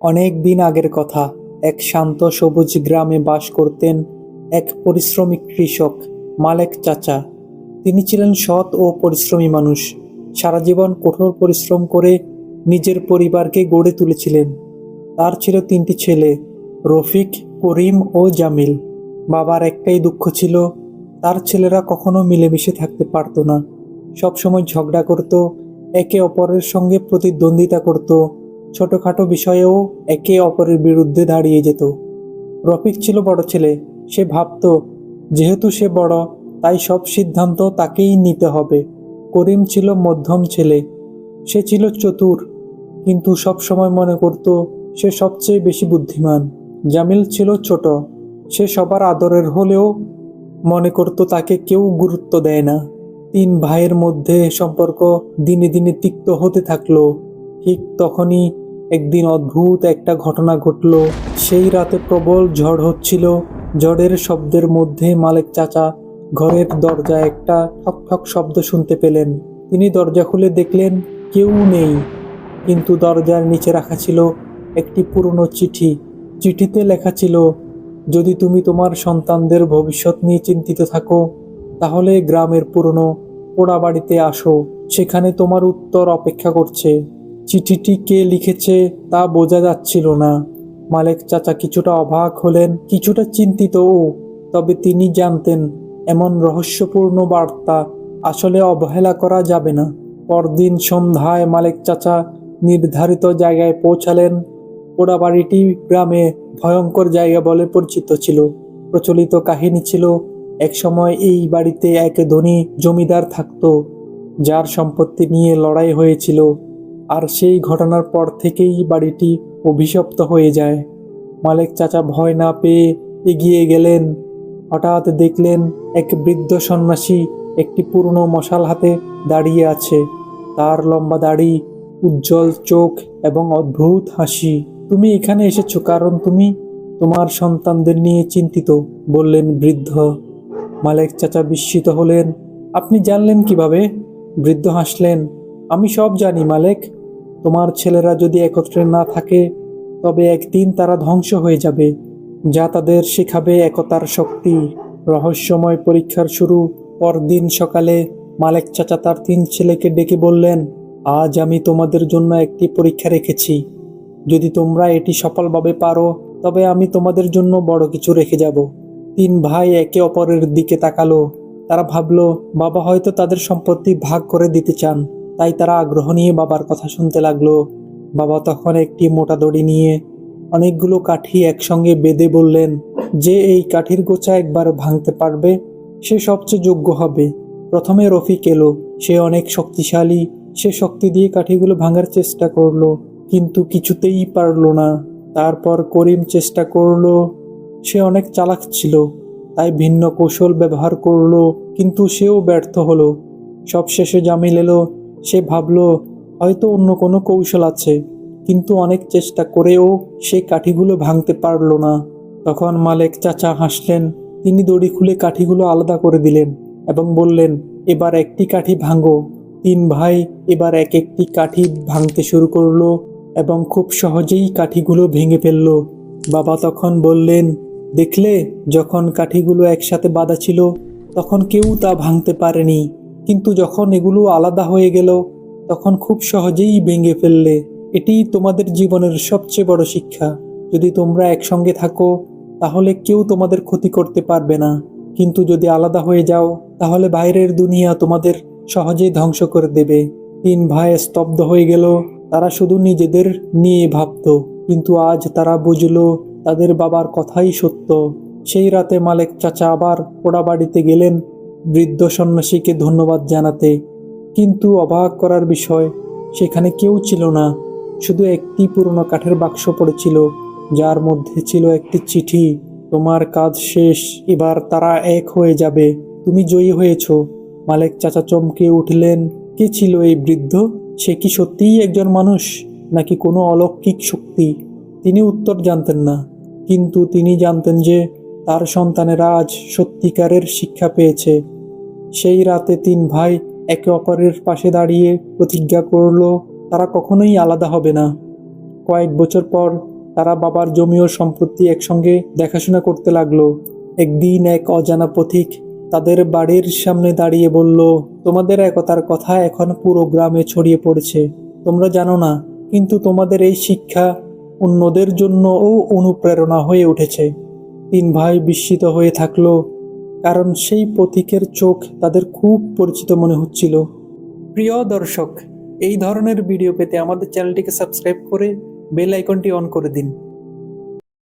অনেক দিন আগের কথা, এক শান্ত সবুজ গ্রামে বাস করতেন এক পরিশ্রমী কৃষক, মালেক চাচা। তিনি ছিলেন সৎ ও পরিশ্রমী মানুষ। সারা জীবন কঠোর পরিশ্রম করে নিজের পরিবারকে গড়ে তুলেছিলেন। তার ছিল তিনটি ছেলে, রফিক, করিম ও জামিল। বাবার একটাই দুঃখ ছিল, তার ছেলেরা কখনো মিলেমিশে থাকতে পারতো না। সবসময় ঝগড়া করত, একে অপরের সঙ্গে প্রতিদ্বন্দ্বিতা করত ছোটখাটো বিষয়েও একে অপরের বিরুদ্ধে দাঁড়িয়ে যেত। রফিক ছিল বড় ছেলে, সে ভাবত, যেহেতু সে বড়, তাই সব সিদ্ধান্ত তাকেই নিতে হবে। করিম ছিল মধ্যম ছেলে, সে ছিল চতুর, কিন্তু সব সময় মনে করত সে সবচেয়ে বেশি বুদ্ধিমান। জামিল ছিল ছোট, সে সবার আদরের হলেও মনে করত তাকে কেউ গুরুত্ব দেয় না। তিন ভাইয়ের মধ্যে সম্পর্ক দিনে দিনে তিক্ত হতে থাকল, ঠিক তখনই একদিন অদ্ভুত একটা ঘটনা ঘটল। সেই রাতে প্রবল ঝড় হচ্ছিল। ঝড়ের শব্দের মধ্যে মালিক চাচা ঘরের দরজায় একটা ঠক ঠক শব্দ শুনতে পেলেন। তিনি দরজা খুলে দেখলেন কেউ নেই। কিন্তু দরজার নিচে রাখা ছিল একটি পুরনো চিঠি। চিঠিতে লেখা ছিল, যদি তুমি তোমার সন্তানদের ভবিষ্যৎ নিয়ে চিন্তিত থাকো, তাহলে গ্রামের পুরনো পোড়া বাড়িতে আসো। সেখানে তোমার উত্তর অপেক্ষা করছে। চিঠিটি কে লিখেছে তা বোঝা যাচ্ছিল না। মালেক চাচা কিছুটা অবাক হলেন, কিছুটা চিন্তিতও তবে তিনি জানতেন, এমন রহস্যপূর্ণ বার্তা আসলে অবহেলা করা যাবে না। পরদিন সন্ধ্যায় মালেক চাচা নির্ধারিত জায়গায় পৌঁছালেন। পোড়া বাড়িটি গ্রামে ভয়ঙ্কর জায়গা বলে পরিচিত ছিল। প্রচলিত কাহিনী ছিল একসময় এই বাড়িতে এক ধনী জমিদার থাকত, যার সম্পত্তি নিয়ে লড়াই হয়েছিল। আর সেই ঘটনার পর থেকেই বাড়িটি অভিশপ্ত হয়ে যায়। মালেক চাচা ভয় না পেয়ে এগিয়ে গেলেন। হঠাৎ দেখলেন এক বৃদ্ধ সন্ন্যাসী একটি পুরনো মশাল হাতে দাঁড়িয়ে আছে। তার লম্বা দাড়ি, উজ্জ্বল চোখ এবং অদ্ভুত হাসি। তুমি এখানে এসেছ কারণ তুমি তোমার সন্তানদের নিয়ে চিন্তিত, বললেন বৃদ্ধ। মালেক চাচা বিস্মিত হলেন। আপনি জানলেন কীভাবে? বৃদ্ধ হাসলেন। আমি সব জানি মালেক। তোমার ছেলেরা যদি একত্রে না থাকে, তবে একদিন তারা ধ্বংস হয়ে যাবে, যা তাদের শেখাবে একতার শক্তি। রহস্যময় পরীক্ষার শুরু, পরদিন সকালে মালেক চাচা তার তিন ছেলেকে ডেকে বললেন, আজ আমি তোমাদের জন্য একটি পরীক্ষা রেখেছি। যদি তোমরা এটি সফলভাবে পারো, তবে আমি তোমাদের জন্য বড় কিছু রেখে যাব। তিন ভাই একে অপরের দিকে তাকালো। তারা ভাবলো, বাবা হয়তো তাদের সম্পত্তি ভাগ করে দিতে চান। তাই তারা আগ্রহ নিয়ে বাবার কথা শুনতে লাগল। বাবা তখন একটি মোটা দড়ি নিয়ে অনেকগুলো কাঠি একসঙ্গে বেঁধে বললেন, যে এই কাঠির গোছা একবার ভাঙতে পারবে, সে সবচেয়ে যোগ্য হবে। প্রথমে রফিক এলো, সে অনেক শক্তিশালী, সে শক্তি দিয়ে কাঠিগুলো ভাঙার চেষ্টা করল, কিন্তু কিছুতেই পারল না। তারপর করিম চেষ্টা করল, সে অনেক চালাক ছিল, তাই ভিন্ন কৌশল ব্যবহার করল, কিন্তু সেও ব্যর্থ হলো। সবশেষে জামিল এলো সে ভাবলো, হয়তো অন্য কোনো কৌশল আছে। কিন্তু অনেক চেষ্টা করেও সে কাঠিগুলো ভাঙতে পারল না। তখন মালেক চাচা হাসলেন, তিনি দড়ি খুলে কাঠিগুলো আলাদা করে দিলেন এবং বললেন, এবার একটি কাঠি ভাঙো তিন ভাই এবার এক একটি কাঠি ভাঙতে শুরু করল এবং খুব সহজেই কাঠিগুলো ভেঙে ফেলল। বাবা তখন বললেন, দেখলে, যখন কাঠিগুলো একসাথে বাঁধা ছিল, তখন কেউ তা ভাঙতে পারেনি। কিন্তু যখন এগুলো আলাদা হয়ে গেল, তখন খুব সহজেই ভেঙে ফেললে। এটি তোমাদের জীবনের সবচেয়ে বড় শিক্ষা। যদি তোমরা একসঙ্গে থাকো, তাহলে কেউ তোমাদের ক্ষতি করতে পারবে না। কিন্তু যদি আলাদা হয়ে যাও, তাহলে বাইরের দুনিয়া তোমাদের সহজেই ধ্বংস করে দেবে। তিন ভাই স্তব্ধ হয়ে গেল। তারা শুধু নিজেদের নিয়ে ভাবত। কিন্তু আজ তারা বুঝলো, তাদের বাবার কথাই সত্য। সেই রাতে মালেক চাচা আবার পোড়া বাড়িতে গেলেন। বৃদ্ধ সন্ন্যাসীকে ধন্যবাদ জানাতে কিন্তু অবাক করার বিষয়, সেখানে কেউ ছিল না। শুধু একটি পুরনো কাঠের বাক্স পড়েছিল, যার মধ্যে ছিল একটি চিঠি, তোমার কাজ শেষ, এবার তারা এক হয়ে যাবে। তুমি জয়ী হয়েছ। মালেক চাচা চমকে উঠলেন, কে ছিল এই বৃদ্ধ? সে কি সত্যিই একজন মানুষ, নাকি কোনো অলৌকিক শক্তি? তিনি উত্তর জানতেন না, কিন্তু তিনি জানতেন যে তার সন্তানেরা আজ সত্যিকারের শিক্ষা পেয়েছে। সেই রাতে তিন ভাই একে অপরের পাশে দাঁড়িয়ে প্রতিজ্ঞা করল, তারা কখনোই আলাদা হবে না। কয়েক বছর পর তারা বাবার জমি ও সম্পত্তি একসঙ্গে দেখাশোনা করতে লাগল। একদিন এক অজানা পথিক তাদের বাড়ির সামনে দাঁড়িয়ে বলল, তোমাদের একতার কথা এখন পুরো গ্রামে ছড়িয়ে পড়েছে। তোমরা জানো না, কিন্তু তোমাদের এই শিক্ষা অন্যদের জন্যও অনুপ্রেরণা হয়ে উঠেছে। তিন ভাই বিস্মিত হয়ে থাকল, কারণ সেই প্রতীকের চোখ তাদের খুব পরিচিত মনে হচ্ছিল। প্রিয় দর্শক, এই ধরনের ভিডিও পেতে আমাদের চ্যানেলটিকে সাবস্ক্রাইব করে বেল আইকনটি অন করে দিন।